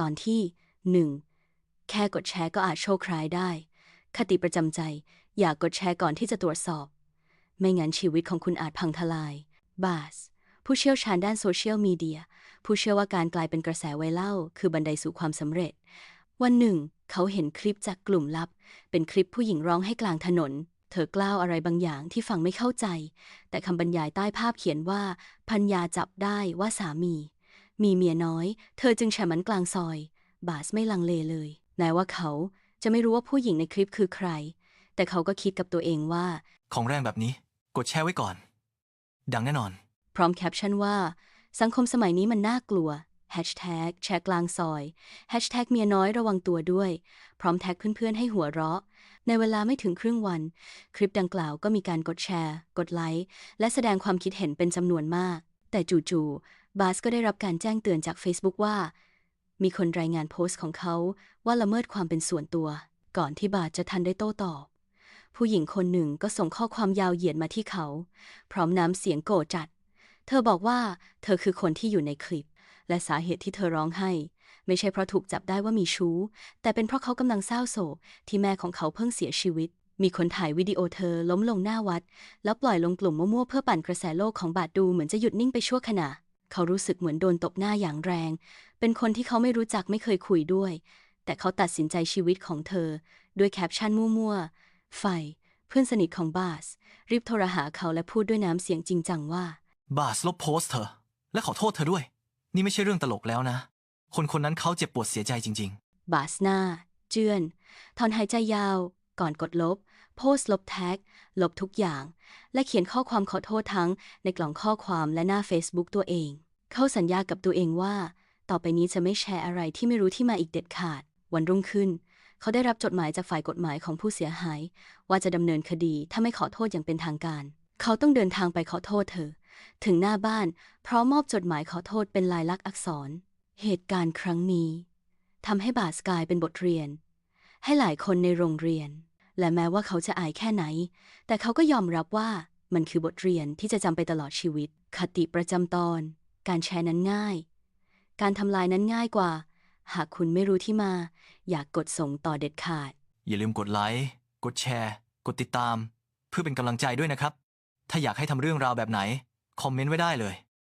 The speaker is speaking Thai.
ตอนที่หนึ่งแค่กดแชร์ก็อาจโชคร้ายได้ คติประจำใจ อย่ากกดแชร์ก่อนที่จะตรวจสอบ ไม่งั้นชีวิตของคุณอาจพังทลาย บาส ผู้เชี่ยวชาญด้านโซเชียลมีเดีย ผู้เชื่อว่าการกลายเป็นกระแสไวรัลคือบันไดสู่ความสำเร็จ วันหนึ่ง เขาเห็นคลิปจากกลุ่มลับ เป็นคลิปผู้หญิงร้องให้กลางถนนเธอกล่าวอะไรบางอย่างที่ฟังไม่เข้าใจ แต่คำบรรยายใต้ภาพเขียนว่า พัญญาจับได้ว่าสามี มีเมียน้อย เธอจึงแฉมันกลางซอย บาสไม่ลังเลเลยแม้ว่าเขาจะไม่รู้ว่าผู้หญิงในคลิปคือใคร แต่เขาก็คิดกับตัวเองว่า ของแรงแบบนี้ กดแชร์ไว้ก่อน ดังแน่นอน พร้อมแคปชั่นว่า สังคมสมัยนี้มันน่ากลัว Hashtag แชร์กลางซอย Hashtag เมียน้อยระวังตัวด้วย พร้อมแท็กเพื่อนๆให้หัวเราะ ในเวลาไม่ถึงครึ่งวัน คลิปดังกล่าวก็มีการกดแชร์ กดไลค์ และแสดงความคิดเห็นเป็นจำนวนมาก แต่จู่ๆ บาสก็ได้รับการแจ้งเตือนจาก Facebook ว่า มีคนรายงานโพสต์ของเขาว่าละเมิดความเป็นส่วนตัว ก่อนที่บาสจะทันได้โต้ตอบ ผู้หญิงคนหนึ่งก็ส่งข้อความยาวเหยียดมาที่เขา พร้อมน้ำเสียงโกรธจัด เธอบอกว่าเธอคือคนที่อยู่ในคลิป และสาเหตุที่เธอร้องไห้ ไม่ใช่เพราะถูกจับได้ว่ามีชู้ แต่เป็นเพราะเขากำลังเศร้าโศกที่แม่ของเขาเพิ่งเสียชีวิตมีคนถ่ายวิดีโอเธอล้มลงหน้าวัด แล้วปล่อยลงกลุ่มมั่วๆเพื่อปั่นกระแสโลกของบาดดูเหมือนจะหยุดนิ่งไปชั่วขณะ เขารู้สึกเหมือนโดนตบหน้าอย่างแรง เป็นคนที่เขาไม่รู้จักไม่เคยคุยด้วย แต่เขาตัดสินใจชีวิตของเธอ ด้วยแคปชั่นมั่วๆ ไฟ เพื่อนสนิทของบาส รีบโทรหาเขาและพูดด้วยน้ำเสียงจริงจังว่า บาสลบโพสต์เธอ และขอโทษเธอด้วย นี่ไม่ใช่เรื่องตลกแล้วนะ คนคนนั้นเขาเจ็บปวดเสียใจจริงบาสหน้า เจือน ถอนหายใจยาว ก่อนกดลบ โพสลบแท็ก ลบทุกอย่าง และเขียนข้อความขอโทษทั้งในกล่องข้อความและหน้า Facebook ตัวเอง เขาสัญญากับตัวเองว่า ต่อไปนี้จะไม่แชร์อะไรที่ไม่รู้ที่มาอีกเด็ดขาด วันรุ่งขึ้น เขาได้รับจดหมายจากฝ่ายกฎหมายของผู้เสียหาย ว่าจะดำเนินคดีถ้าไม่ขอโทษอย่างเป็นทางการ เขาต้องเดินทางไปขอโทษเธอ ถึงหน้าบ้าน พร้อมมอบจดหมายขอโทษเป็นลายลักษณ์อักษร เหตุการณ์ครั้งนี้ทำให้บาสกายเป็นบทเรียน ให้หลายคนในโรงเรียน และแม้ว่าเขาจะอายแค่ไหน แต่เขาก็ยอมรับว่ามันคือบทเรียนที่จะจำไปตลอดชีวิต คติประจำตอน การแชร์นั้นง่าย การทำลายนั้นง่ายกว่า หากคุณไม่รู้ที่มา อยากกดส่งต่อเด็ดขาด อย่าลืมกดไลค์ กดแชร์ กดติดตาม เพื่อเป็นกำลังใจด้วยนะครับ ถ้าอยากให้ทำเรื่องราวแบบไหน คอมเมนต์ไว้ได้เลย